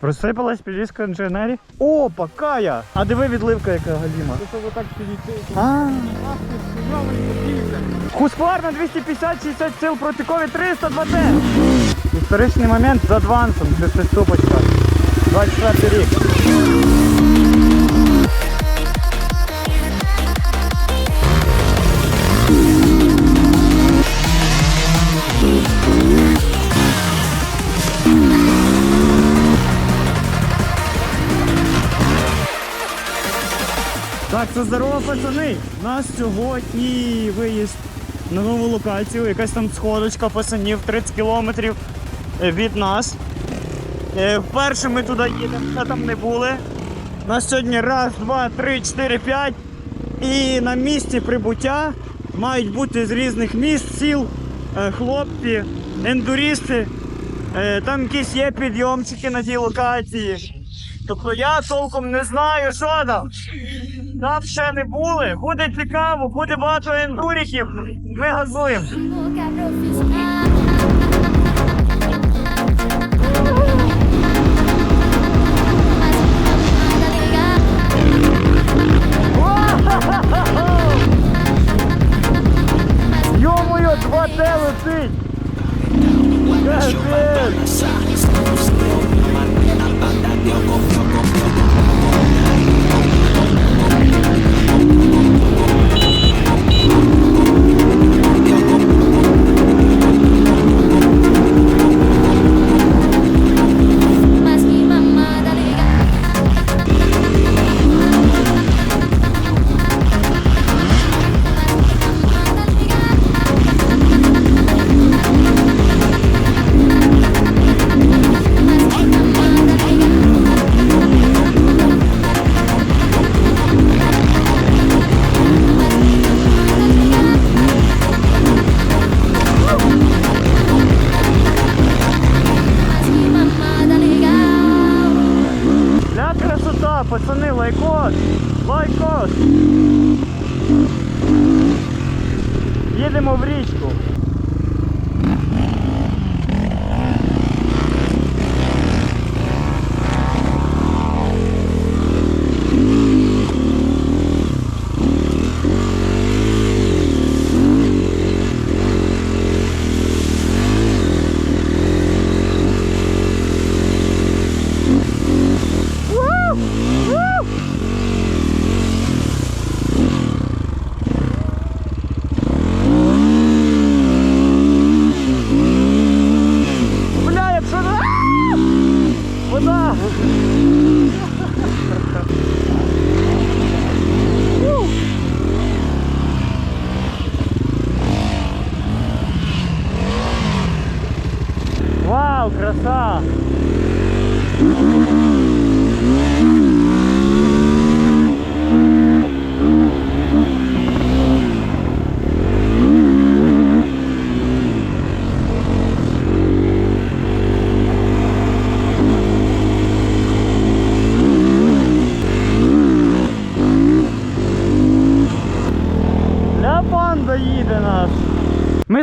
Просипалась підвізка інженері. О, Кая! А диви відливка яка галіма. Це ви так. А. Хуйовий Хускварна 250, 60 сил проти кові 320. Історичний момент з адвансом, шестиступочка. 24 рік. Так, це здорово, пацани. У нас сьогодні виїзд на нову локацію. Якась там сходочка пацанів 30 кілометрів е, від нас. Е, Вперше ми туди їдемо, ще там не були. У нас сьогодні раз, два, три, чотири, п'ять. І на місці прибуття мають бути з різних міст, сіл, е, хлопці, ендурісти. Там якісь є підйомчики на тій локації. Тобто я толком не знаю, що там. Там ще не були. Буде цікаво, буде багато ендуриків. Ми газуємо.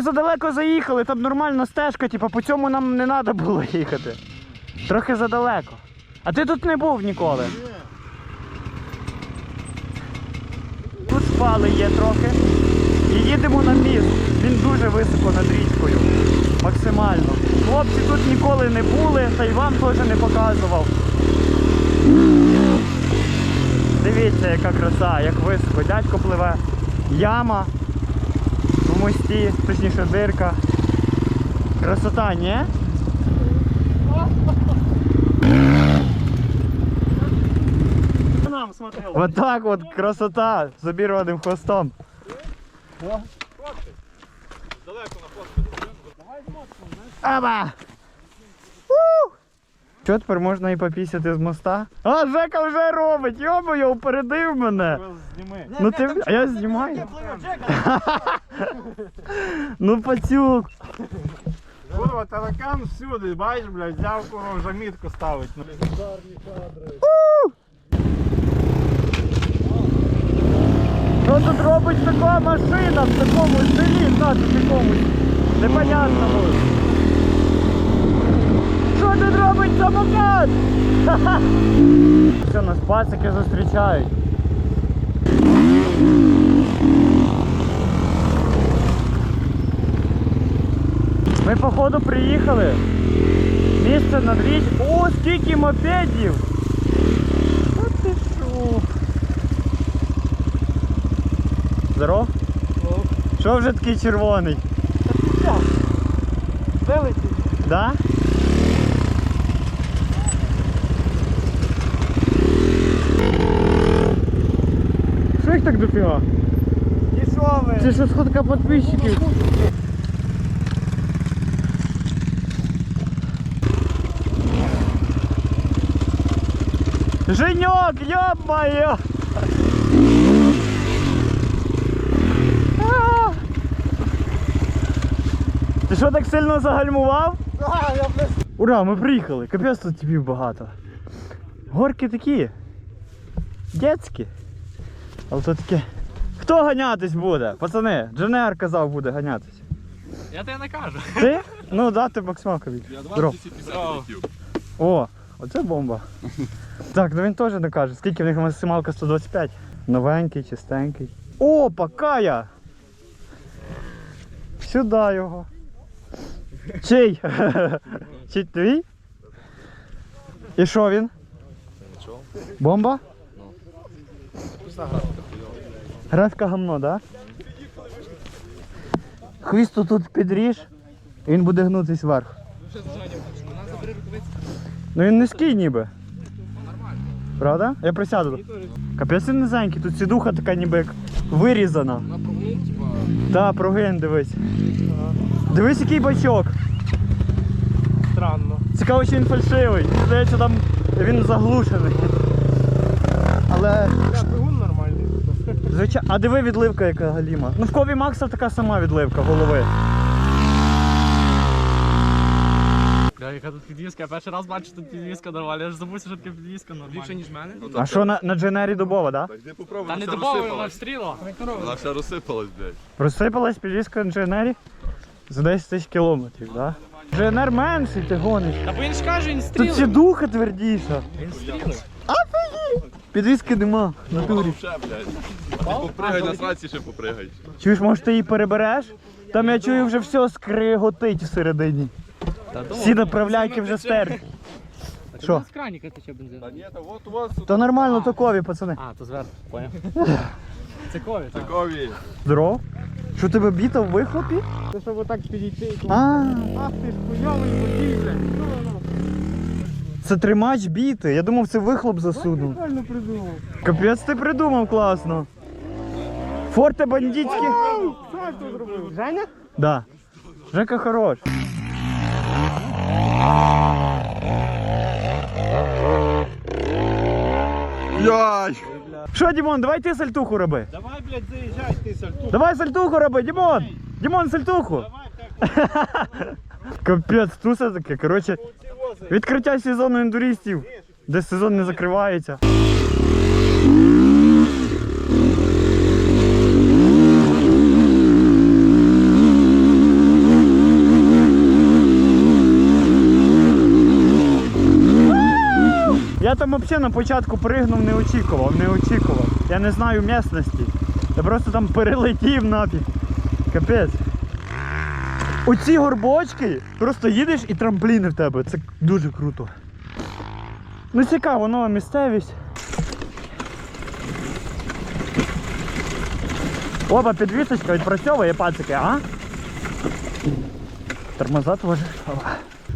Задалеко заїхали, там нормальна стежка, типу, по цьому нам не треба було їхати. Трохи задалеко. А ти тут не був ніколи? Тут спали є трохи. І їдемо на міст. Він дуже високо над річкою. Максимально. Хлопці тут ніколи не були, та й вам теж не показував. Дивіться, яка краса, як високо. Дядько пливе. Яма мості, точніше дирка. Красота, ні? Нам смотрел. Вот так вот красота з обірваним хвостом. Далеко на фото. Давай з мостом, знаєш. Що тепер можна і попісяти з моста? А, Жека вже робить! Йо-моє, упередив мене! Зніми. Ну ти. А я знімаю. Ну пацюк! Курва, таракан всюди, бачиш, блядь, взяв курва вже мітку ставить. Ну, Що тут робить така машина в такому селі, знаєте, в якомусь непонятному. Що тут робить самокат? Все, нас пацики зустрічають. Ми походу приїхали. Місце над річ. О, скільки мопедів! Та ти що? Здоров? Що вже такий червоний? Вилетів. Да? Так дофіга? І що ви? Це що сходка підписчиків? Женек, ёб-моё! А! Ти що так сильно загальмував? Ура, ми приїхали. Капець тут типів багато. Горки такі. Детські. Але то таке. Хто ганятись буде? Пацани, Дженер казав буде ганятись. Я тебе не кажу. Ти? Ну дати Максимакові. Я Здоров. 250 летів. О, оце бомба. Так, ну він теж не каже. Скільки в них максималка 125. Новенький, чистенький. О, Кая! Сюди його. Чий? Чий твій? І що він? Бомба? Графіка гамно, да? Хвісту тут підріж, і він буде гнутись вверх. Ну він низький ніби. Правда? Я присяду. Капець він низенький, тут сідуха така ніби як вирізана. На прогул, типа, Та, прогин, дивись. Дивись, який бачок. Странно. Цікаво, чи він фальшивий. Здається, там він заглушений. Але. Звичайно, а диви відливка, яка галіма. Ну в кові Макса така сама відливка голови. Бля, яка тут підвіска, я перший раз бачу тут підвіска нормальна, я ж забув, що таке підвіска нормальна. Більше, ніж мене? А що на, на Дженері дубова, да? Так, де попробуй, Та не вся вона розсипалась. встріла. Вона вся розсипалась, блядь. Розсипалась підвізка на Дженері за 10 тисяч кілометрів, да? Дженер менший, ти гониш. Та бо він ж каже, він Тут стріла. сідуха твердіша. Він стріла. Підвізки нема. блядь. Ти попригай на сраці, ще попригай. Чуєш, може ти її перебереш? Там я чую вже все скриготить всередині. Всі направляйки вже стерті. Що? З краніка тече бензин. Та ні, та от у вас То нормально, то кові, пацани. А, то зверху, поняв. Це кові, так. такові. Здорово. Що тебе біта в вихлопі? Це щоб отак підійти. А, Ах ти ж хуйовий водій, блядь. Це тримач біти. Я думав, це вихлоп засунув. Правильно придумав. Капець ти придумав класно. Форте бандитські. Сальто зробив. Женя? Да. Жека хорош. Яй! Що, Дімон, давай ти сальтуху роби. Давай, блядь, заїжджай ти сальту. Давай сальтуху роби, Дімон! Дімон, сальтуху! Капець, туса таке. Коротше, відкриття сезону індуристів, де сезон не закривається. Я там взагалі на початку пригнув, не очікував, не очікував. Я не знаю місцевості. Я просто там перелетів нафіг. Капець. Оці горбочки, просто їдеш і трампліни в тебе. Це дуже круто. Ну цікаво, нова місцевість. Опа, підвісочка відпрацьовує пацики, а? Тормоза теж.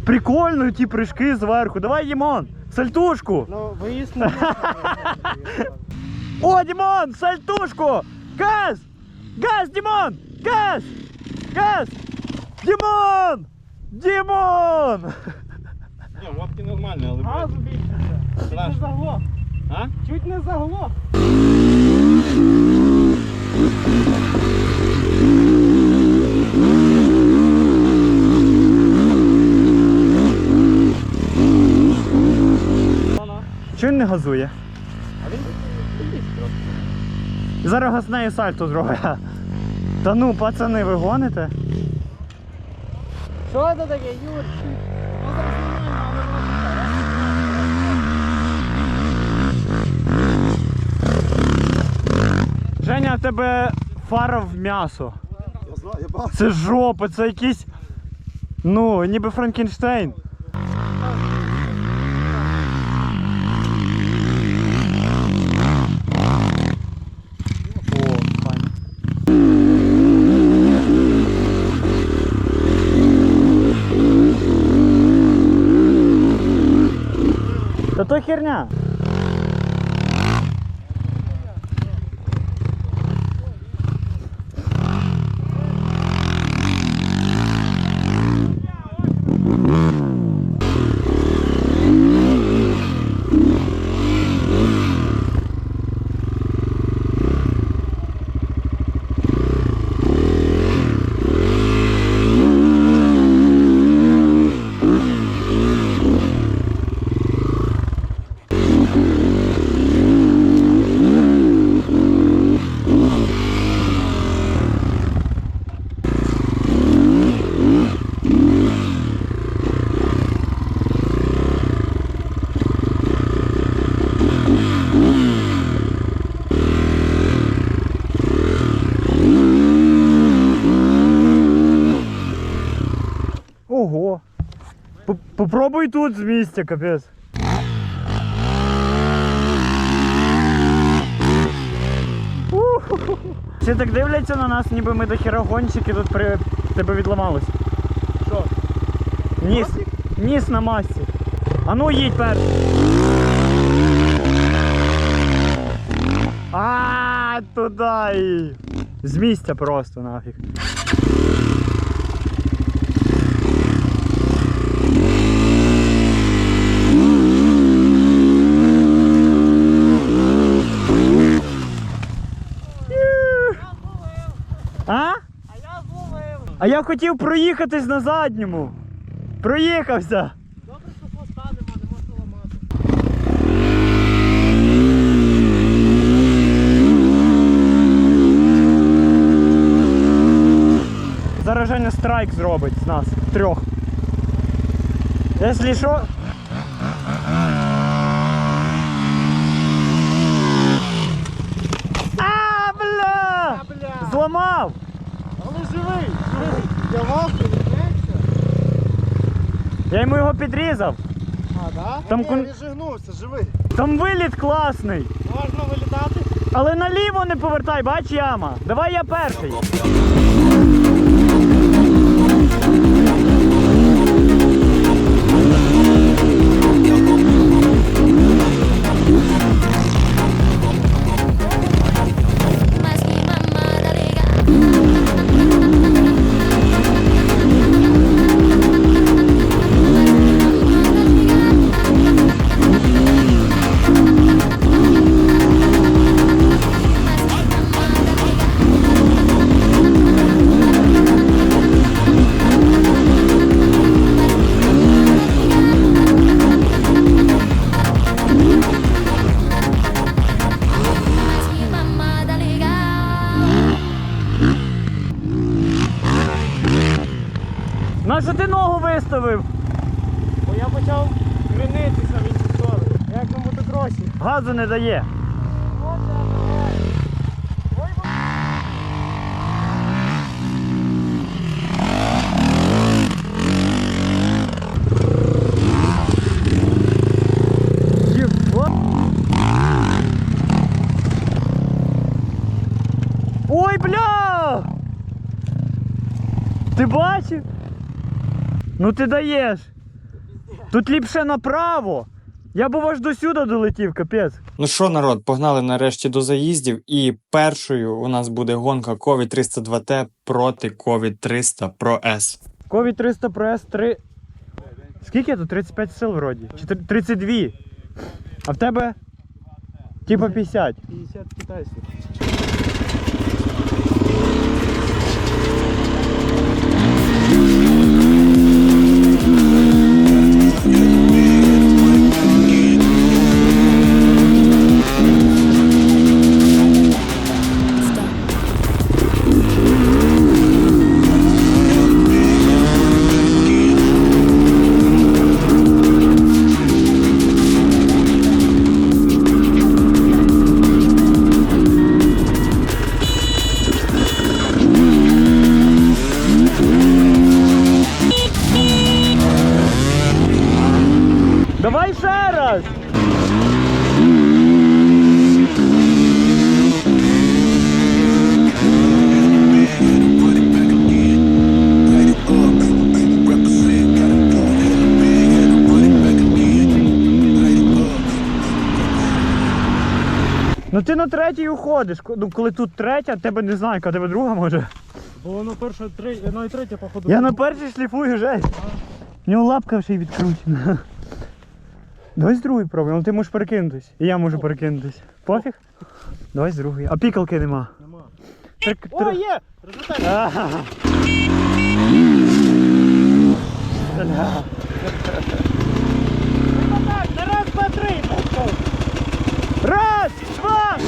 Прикольно ті прыжки зверху. Давай, Дімон, сальтушку. Ну, виїзд О, Димон, сальтушку! Газ! Газ, Димон! Газ! Газ! Димон! Димон! Ні, водки нормальні, але... Газу більше. Чуть не заглох. А? Чуть не заглох. Чого він не газує? І Зараз газне і сальто зробить. Та ну, пацани, ви гоните? Що це таке, Юр? Ну зараз Женя, тебе фара в м'ясо. Я знаю, я бачу. Це жопа, це якийсь. Ну, ніби Франкенштейн. Та то херня. Ого. П- Попробуй тут з місця, капець. Всі так дивляться на нас, ніби ми до херогонщики тут при тебе відламалось. Що? Ніс. Ніс на масці. А ну їдь перший. А, туди. З місця просто нафіг. А? А я хотів проїхатись на задньому. Проїхався. Зараз Женя страйк зробить з нас трьох. Якщо що. А, бля! Зламав! Але живий, живий. Я. Я йому його підрізав. А, да? Там Ні, кон- він жигнувся, живий. Там виліт класний. Можна вилітати? Але наліво не повертай, бач яма. Давай я перший. Почав кренитися в іншу сторону. Як на мотокросі. Газу не дає. Ой, бля! Ти бачив? Ну ти даєш. Тут ліпше направо. Я б аж до сюди долетів, капець. Ну що, народ, погнали нарешті до заїздів, і першою у нас буде гонка COVID 302T проти COVID 300 Pro S. Ковід 300 Pro S3. Скільки тут? 35 сил вроді. Чи 32. А в тебе? Типа 50. 50 китайських. Ну ти на третій уходиш. Ну коли тут третя, тебе не знаю, яка тебе друга може. Бо воно перше, три, ну і третє, походу. Я на першій шліфую жесть. У нього лапка ще й відкручена. Давай з другої пробуємо, ну ти можеш перекинутись. І я можу перекинутись. Пофіг? Давай з другої. А пікалки нема. Нема. Трик- О, є! Результат! Ага. Бля. Так, на раз, два, три! Раз, два, три! Stop. З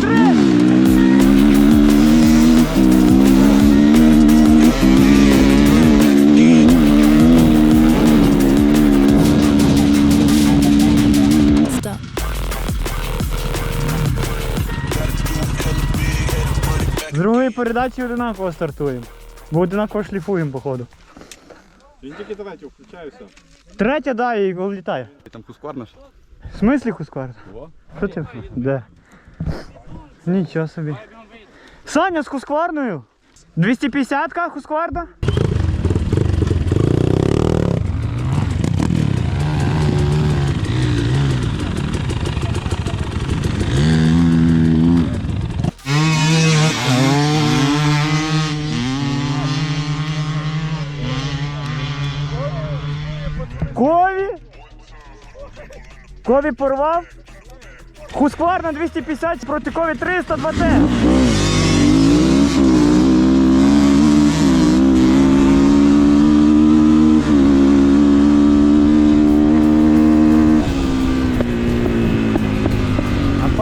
другої передачі одинаково стартуємо. Бо одинаково шліфуємо, походу. Він тільки третю включається. Третя, да, і влітає. Ти там кускварнаш? В смислі Хусквард? Во. Що ти? Де? Нічого собі. Саня з Хускварною? 250-ка Хускварда? Кові? Кові порвав? Хускварна 250 проти Кові 300 2Т. А.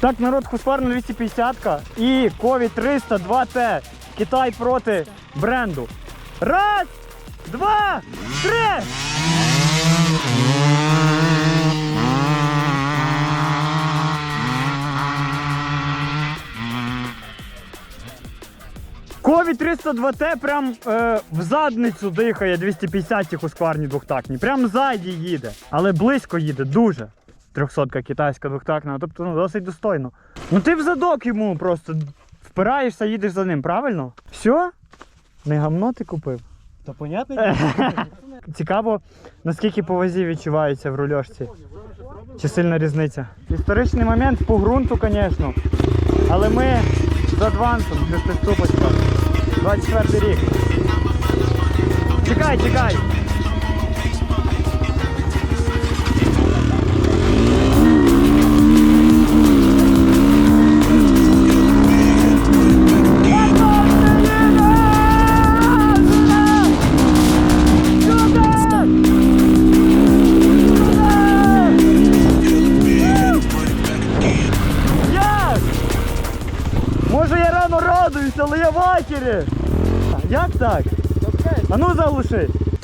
Так, народ, Хускварна 250 і Кові 300 2Т. Китай проти бренду. Раз, два, три! Кові 302Т прям е, в задницю дихає 250 у скварні двохтактні. Прям ззаді їде. Але близько їде, дуже. 300 китайська двохтактна, тобто ну, досить достойно. Ну ти в задок йому просто впираєшся, їдеш за ним, правильно? Все? Не гамно ти купив? Та понятно? Цікаво, наскільки по вазі відчувається в рульошці. Чи сильна різниця? Історичний момент по ґрунту, звісно. Але ми з адвансом, шестиступочка. 24 рік. Чекай, чекай!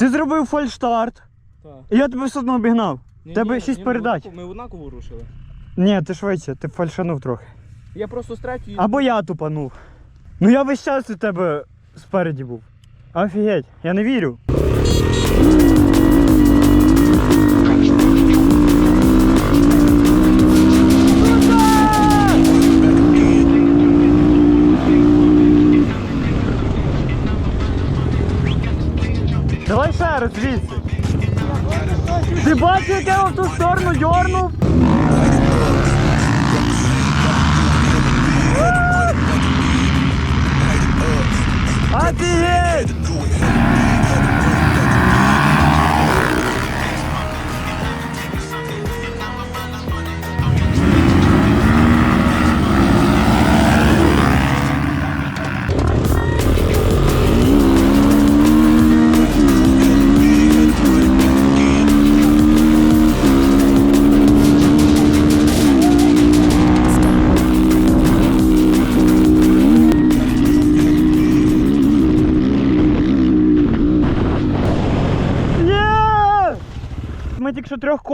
Ти зробив фальштарт. Так. І я тебе все одно обігнав. Тебе шість передач. Ми однаково рушили. Ні, ти швидше, ти фальшанув трохи. Я просто з третьої. Або я тупанув. Ну я весь час у тебе спереді був. Офігеть, я не вірю. Давай ще раз звідси. Ти бачиш, як я в ту сторону йорнув? Офігеть!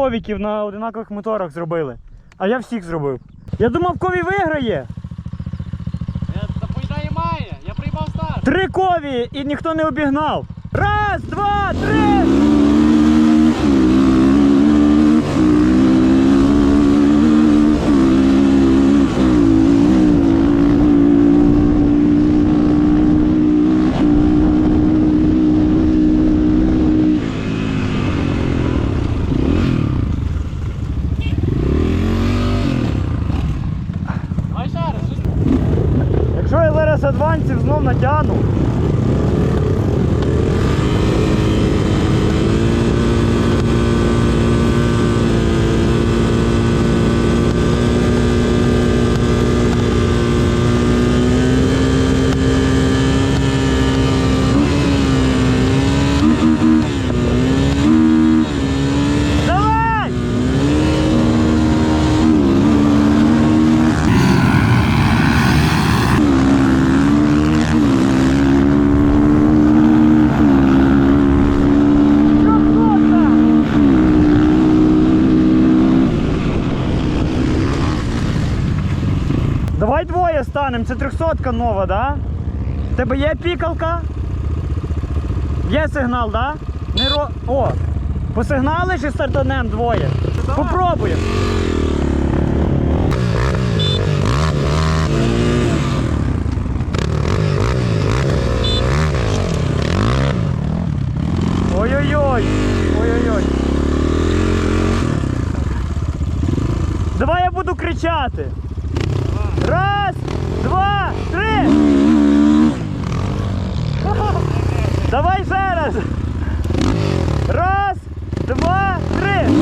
Ковіків на одинакових моторах зробили. А я всіх зробив. Я думав, кові виграє. Та поїдає має, я приймав старт. Три кові і ніхто не обігнав. Раз, два, три. Адвансів знов натягну. Давай! Давай двоє станемо, трьохсотка нова, да? В тебе є пікалка? Є сигнал, да? Не ро... О! Посигналиш і стартанем двоє. Попробуємо. Ой-ой-ой. Ой-ой-ой. Давай я буду кричати. Раз, два, три. Давай ще раз. Два, три.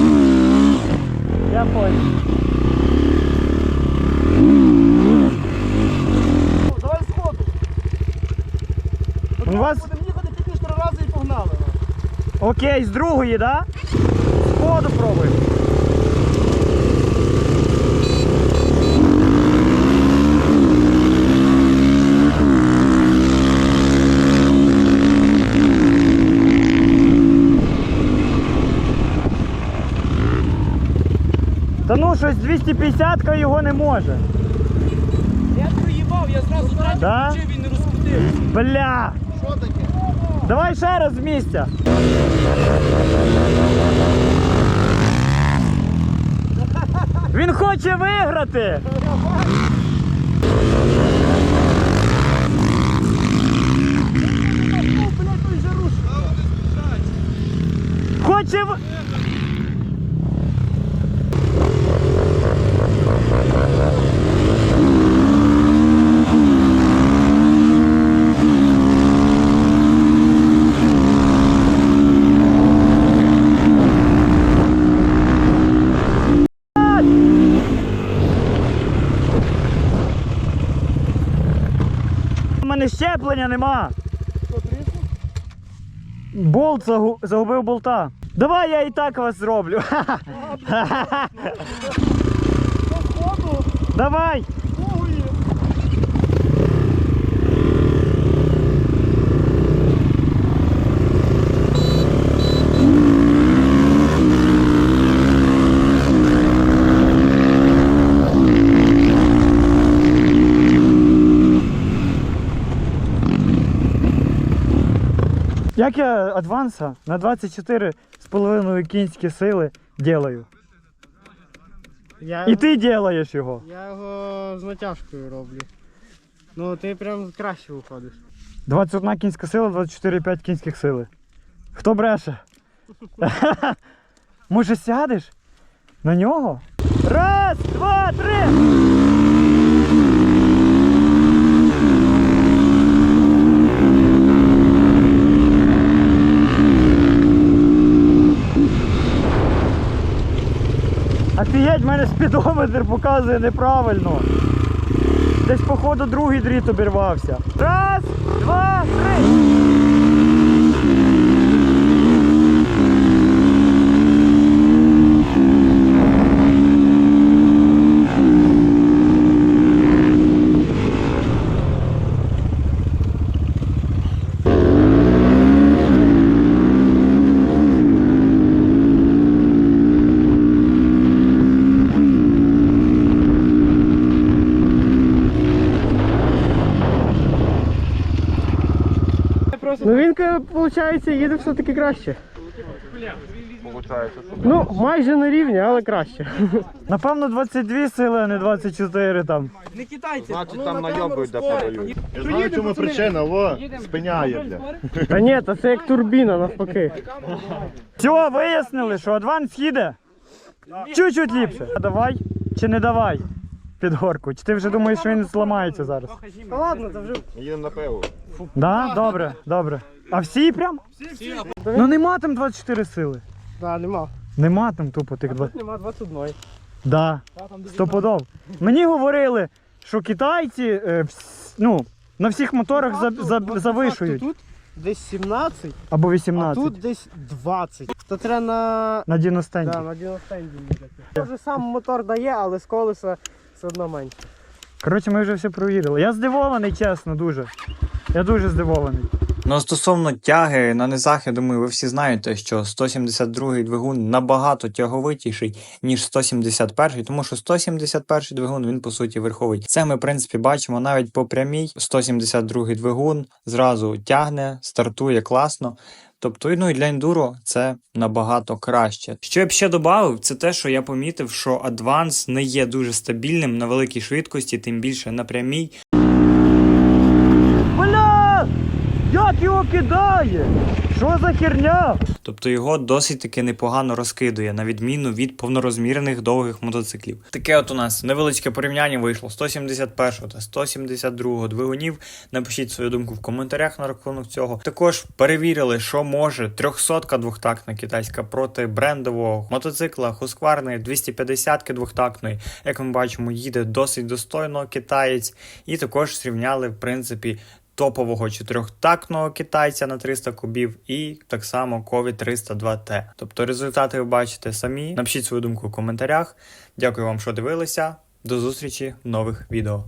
Я понял. Давай сходу. У вас Будемо їхати тільки три рази і погнали. окей, з другої, да? Сходу пробуємо. Щось 250-ка його не може. Я проїбав, я зразу третій Да? включив, він не розкрутив. Бля! Що таке? Давай ще раз з місця. Він хоче виграти. Ну, ну. Хоче в... У мене щеплення нема. Болт загу- загубив болта. Давай я і так вас зроблю. Давай. Як я адванса на 24,5 кінські сили делаю? Я, І ти делаєш його. я його з натяжкою роблю. Ну ти прям краще виходиш. 21 кінська сила, 24,5 кінських сили. Хто бреше? Може сядеш? На нього? Раз, два, три! Офігеть, в мене спідометр показує неправильно. Десь походу другий дріт обірвався. Раз, два, три. Ну виходить, їде все-таки краще. Получається, Ну, майже на рівні, але краще. Напевно, 22 сили, а не 24 там. Не китайці. Значить там найобують де подають. Я знаю, чому причина, во, спиняє, бля. Та ні, та це як турбіна навпаки. Все, вияснили, що адванс їде. Чуть-чуть ліпше. А Давай чи не давай? під горку? Чи ти вже думаєш, що він зламається зараз? Та ладно, це вже Їдемо на пиво. Да? Добре, добре. А всі прям? Ну нема там 24 сили. да, нема. Нема там тупо тих 20. Нема 21. Да. Стопудов. Мені говорили, що китайці е, вс- ну, на всіх моторах за, за, завишують. Тут десь 17, Або а 18. тут десь 20. То треба на, На діностенді. да, на діностенді їхати. Може сам мотор дає, але з колеса все одно менше. Коротше, ми вже все провірили. Я здивований, чесно, дуже. Я дуже здивований. Ну, стосовно тяги на низах, я думаю, ви всі знаєте, що 172-й двигун набагато тяговитіший, ніж 171-й, тому що 171-й двигун він по суті верховий. Це ми, в принципі, бачимо навіть по прямій. 172-й двигун зразу тягне, стартує класно. Тобто, ну і для ендуро це набагато краще. Що я б ще додав, це те, що я помітив, що Advance не є дуже стабільним на великій швидкості, тим більше на прямій. Бля! Як його кидає? Що за херня? Тобто його досить таки непогано розкидує, на відміну від повнорозмірених довгих мотоциклів. Таке от у нас невеличке порівняння вийшло 171 та 172 двигунів. Напишіть свою думку в коментарях на рахунок цього. Також перевірили, що може 300 двохтактна китайська проти брендового мотоцикла Husqvarna 250 двохтактної. Як ми бачимо, їде досить достойно китаєць, і також зрівняли в принципі топового чотирьохтактного китайця на 300 кубів і так само COVID 302T. Тобто результати ви бачите самі. Напишіть свою думку в коментарях. Дякую вам, що дивилися. До зустрічі в нових відео.